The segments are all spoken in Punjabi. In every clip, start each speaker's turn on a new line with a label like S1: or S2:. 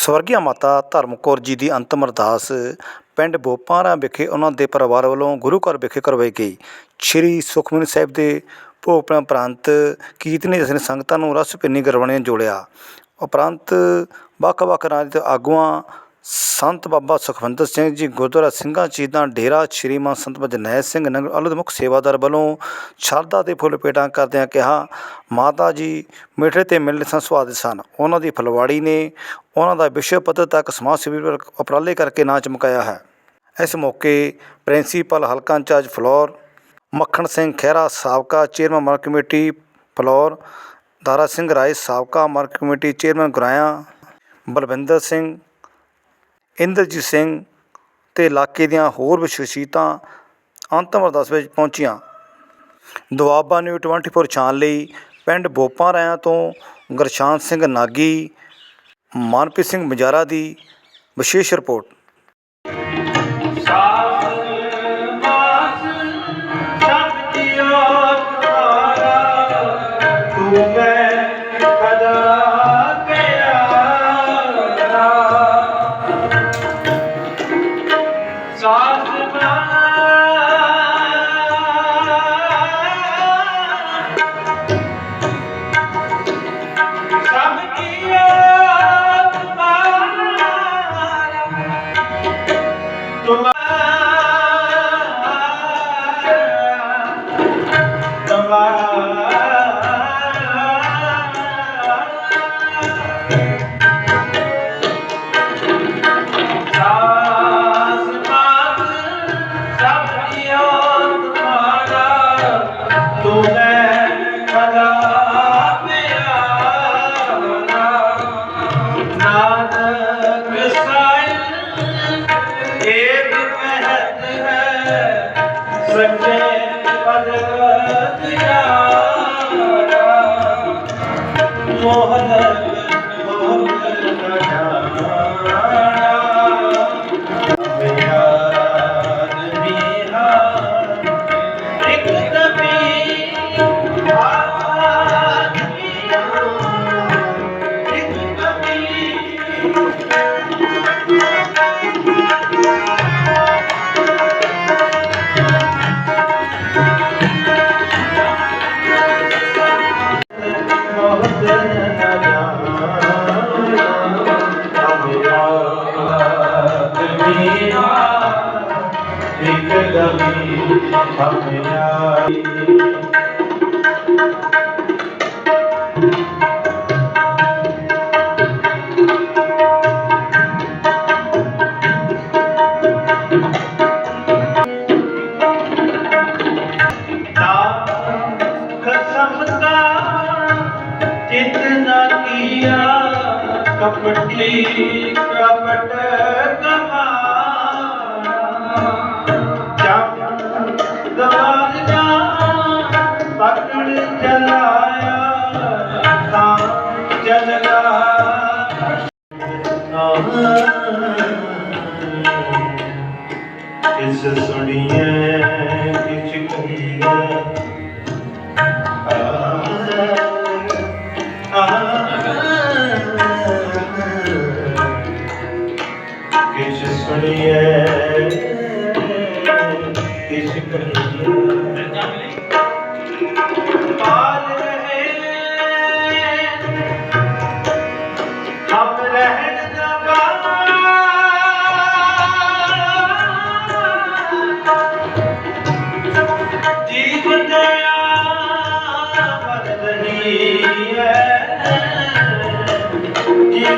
S1: ਸਵਰਗੀ ਮਾਤਾ ਧਰਮ ਕੌਰ ਜੀ ਦੀ ਅੰਤਮ ਅਰਦਾਸ ਪਿੰਡ ਬੋਪਾਰਾ ਵਿਖੇ ਉਹਨਾਂ ਦੇ ਪਰਿਵਾਰ ਵੱਲੋਂ ਗੁਰੂ ਘਰ ਵਿਖੇ ਕਰਵਾਈ ਗਈ। ਸ਼੍ਰੀ ਸੁਖਮਨੀ ਸਾਹਿਬ ਦੇ ਭੋਗ ਉਪਰੰਤ ਕੀਰਤਨੀ ਜਥੇ ਨੇ ਸੰਗਤਾਂ ਨੂੰ ਰਸ ਪਿੰਨੀ ਗੁਰਬਾਣੀ ਜੋੜਿਆ। ਉਪਰੰਤ ਵੱਖ ਵੱਖ ਰਾਜ ਦੇ ਆਗੂਆਂ ਸੰਤ ਬਾਬਾ ਸੁਖਵੰਦਰ ਸਿੰਘ ਜੀ ਗੁਰਦੁਆਰਾ ਸਿੰਘਾਂ ਚੀਦਾਂ ਡੇਰਾ ਸ਼੍ਰੀਮਾਨ ਸੰਤ ਜਰਨੈਲ ਸਿੰਘ ਨਗਰ ਅਲੱਦ ਮੁੱਖ ਸੇਵਾਦਾਰ ਵੱਲੋਂ ਸ਼ਰਧਾ ਦੇ ਫੁੱਲ ਭੇਟਾਂ ਕਰਦਿਆਂ ਕਿਹਾ, ਮਾਤਾ ਜੀ, ਮਿੱਠੇ ਤੇ ਮਿਲਨੇ ਸਨ, ਸੁਆਦ ਸਨ। ਉਹਨਾਂ ਦੀ ਫਲਵਾੜੀ ਨੇ ਉਹਨਾਂ ਦਾ ਵਿਸ਼ਵ ਪੱਧਰ ਤੱਕ ਸਮਾਜ ਸੇਵੀ ਉਪਰਾਲੇ ਕਰਕੇ ਨਾਂ ਚਮਕਾਇਆ ਹੈ। ਇਸ ਮੌਕੇ ਪ੍ਰਿੰਸੀਪਲ ਹਲਕਾ ਇੰਚਾਰਜ ਫਲੋਰ, ਮੱਖਣ ਸਿੰਘ ਖਹਿਰਾ ਸਾਬਕਾ chairman market committee Phillaur, Dara Singh Rai ਸਾਬਕਾ market committee chairman Guraya, Balwinder Singh Inderjit Singh ਅਤੇ ਇਲਾਕੇ ਦੀਆਂ ਹੋਰ ਵਿਸ਼ੇਸ਼ੀਤਾਂ ਅੰਤਮ ਅਰਦਾਸ ਵਿੱਚ ਪਹੁੰਚੀਆਂ। ਦੁਆਬਾ ਨਿਊ 24 ਛਾਣ ਲਈ ਪਿੰਡ ਬੋਪਾਂ ਰਾਇਆਂ ਤੋਂ ਗੁਰਸ਼ਾਨ ਸਿੰਘ ਨਾਗੀ, ਮਨਪ੍ਰੀਤ ਸਿੰਘ ਮਜਾਰਾ ਦੀ ਵਿਸ਼ੇਸ਼ ਰਿਪੋਰਟ।
S2: ਸੱਚੇ ਭਗਤ ਯਾਰਾ। ਮੋਹਨ ਖਸਮ ਦਾ ਚਿਤ ਕਪਟੀ ਇਸ ਸੁਣੀਏ ਕਿਛ ਕਹੀਏ ਕਿਛ ਸੁਣੀਏ ਕਿਛ ਕਹੀਏ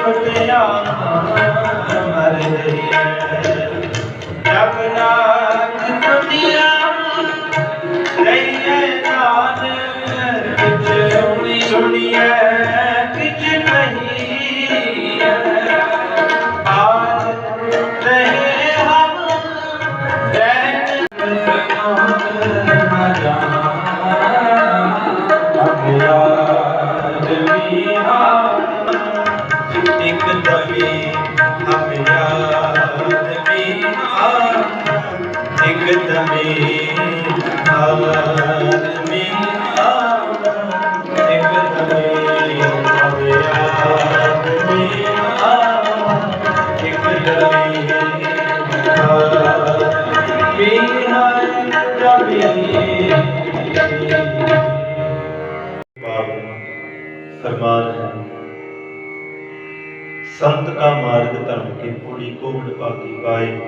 S2: ਜੀਵਨ ਮਰ ਰਹੀ ਹੈ ਜਬ ਨਾਥ ਦੁਨੀਆ ਰਹੀ ਸੁਣੀ ਸੁਣੀਏ ਕਾ ਮਾਰਗ ਧਰਮ ਕੇ ਪੂਰੀ ਕੋਟ ਪਾਕੀ ਪਾਏ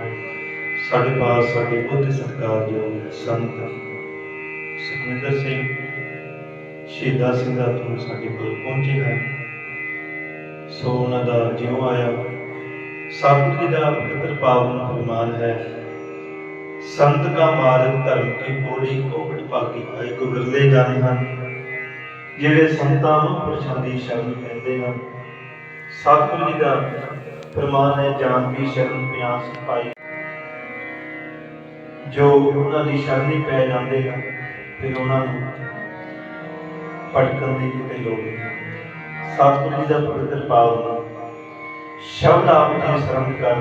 S2: ਸਾਡੇ ਪਾਸ ਸਾਡੇ ਬੁੱਧ ਸਤਿਕਾਰਯੋਗ ਸੰਤ। ਸੁਖਮਿੰਦਰ ਸਿੰਘ, ਸ਼ਹੀਦਾਂ ਸਿੰਘਾਂ ਤੋਂ ਸਾਡੇ ਕੋਲ ਪਹੁੰਚੇ ਹਨ। ਸੋ ਉਹਨਾਂ ਦਾ ਜਿਉ ਆਇਆ। ਸਤਿਗੁਰੂ ਜੀ ਦਾ ਪਵਿੱਤਰ ਪਾਵਨ ਫਰਮਾਨ ਹੈ, ਸੰਤ ਕਾ ਮਾਰਗ ਧਰਮ ਕੀ ਪੂਰੀ ਕੋਟ ਪਾਕੀ ਪਾਏ ਕੋ ਵਿਰਲੇ ਜਾਣੇ ਹਨ, ਜਿਹੜੇ ਸੰਤਾਂ ਨੂੰ ਪੁਰਸ਼ਾਂ ਦੀ ਸ਼ਰਨ ਹਨ। ਸਤਿਗੁਰੂ ਜੀ ਦਾ ਫਰਮਾਨ ਹੈ, ਜਾਨ ਦੀ ਸ਼ਰਨ ਪਿਆਸ ਪਾਈ। ਜੋ ਉਹਨਾਂ ਦੀ ਸ਼ਰਨ ਹੀ ਪੈ ਜਾਂਦੇ ਹਨ ਫਿਰ ਉਹਨਾਂ ਨੂੰ ਭਟਕਣ ਦੀ ਕਿਤੇ ਲੋੜ ਨਹੀਂ। ਸਤਿਗੁਰੂ ਜੀ ਦਾ ਪਵਿੱਤਰ ਪਾਵਨ ਸ਼ਬਦ ਆਪ ਦੀ ਸ਼ਰਨ ਕਰ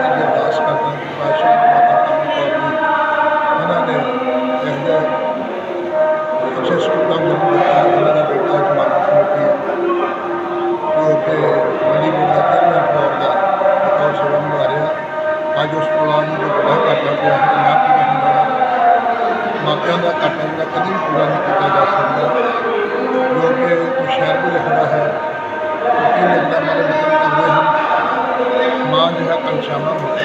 S3: ਮਾਪਿਆਂ ਦਾ ਜਿਹੜਾ ਕਦੀ ਵੀ ਪੂਰਾ ਨਹੀਂ ਕੀਤਾ ਜਾ ਸਕਦਾ। ਲੋਕ ਕਿ ਉਹ ਸ਼ਹਿਰ ਵੀ ਲਿਖਦਾ ਹੈ ਕਿ ਲਿਖਦਾ ਮਾਰੇ ਬਚਨ ਕਰਦੇ ਹਨ ਮਾਂ ਜਿਹਾ ਕੰਸ਼ਾਮਾ ਮੁਕਤਾ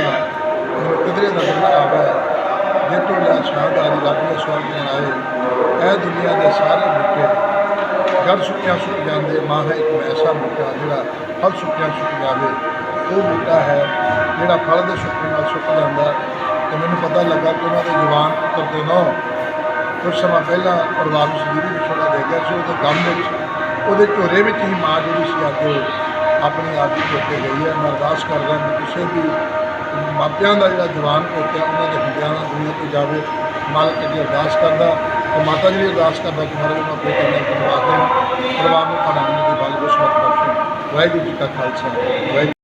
S3: ਜਿਵੇਂ ਕਿਧਰੇ ਨਜ਼ਰ ਨਾ ਆਵੇ ਜੇ ਤੋਂ ਲਿਆ ਸ਼ਾਹਦਾਰੀ ਰੱਬ ਦੇ ਸਵਰਗ ਦੇ ਆਏ, ਇਹ ਦੁਨੀਆ ਦੇ ਸਾਰੇ ਬੂਟੇ ਜੜ ਸੁੱਕਿਆ ਸੁੱਕ ਜਾਂਦੇ, ਮਾਂ ਹੈ ਇੱਕ ਐਸਾ ਬੂਟਾ ਜਿਹੜਾ ਫਲ ਸੁੱਕਿਆ ਸੁੱਕ ਜਾਵੇ, ਉਹ ਬੂਟਾ ਹੈ ਜਿਹੜਾ ਫਲ ਦੇ ਸੁੱਕਣ ਨਾਲ ਸੁੱਕ ਜਾਂਦਾ। ਤੇ ਮੈਨੂੰ ਪਤਾ ਲੱਗਾ ਕਿ ਉਹਨਾਂ ਦੇ ਜਵਾਨ ਪੁੱਤਰ ਦੇ ਨੌ ਕੁਝ ਸਮਾਂ ਪਹਿਲਾਂ ਪਰਿਵਾਰ ਨੂੰ ਸੰਜੀਵੀ ਵਿਛੋੜਾ ਦੇ ਗਿਆ ਸੀ, ਉਹਦੇ ਗਮ ਵਿੱਚ, ਉਹਦੇ ਝੋਰੇ ਵਿੱਚ ਹੀ ਮਾਂ ਜਿਹੜੀ ਸੀ ਅੱਜ ਉਹ ਆਪਣੀ ਆਪ ਹੀ ਚੁੱਕ ਕੇ ਗਈ ਹੈ। ਮੈਂ ਅਰਦਾਸ ਕਰਦਾ ਕਿ ਕਿਸੇ ਵੀ ਮਾਪਿਆਂ ਦਾ ਜਿਹੜਾ ਜਵਾਨ ਪੁੱਤ ਹੈ, ਉਹਨਾਂ ਦੇ ਹੁੰਦਿਆਂ ਨਾਲ ਦੁਨੀਆ ਤੋਂ ਜਾਵੇ। ਮਾਲਕ ਅੱਗੇ ਅਰਦਾਸ ਕਰਦਾ ਤੇ ਮਾਤਾ ਜੀ ਦੀ ਅਰਦਾਸ ਕਰਦਾ ਕਿ ਮਹਾਰਾਜ ਨੂੰ ਆਪਣੇ ਕੰਨਾਂ ਤੋਂ ਨਵਾਜ਼ ਦੇਣ ਪਰਿਵਾਰ ਨੂੰ ਪੜਾਉਣ ਦੀ ਬਲ ਬਖਸ਼। ਬਖਸ਼ੋ ਵਾਹਿਗੁਰੂ ਜੀ ਕਾ ਖਾਲਸਾ, ਵਾਹਿਗੁਰੂ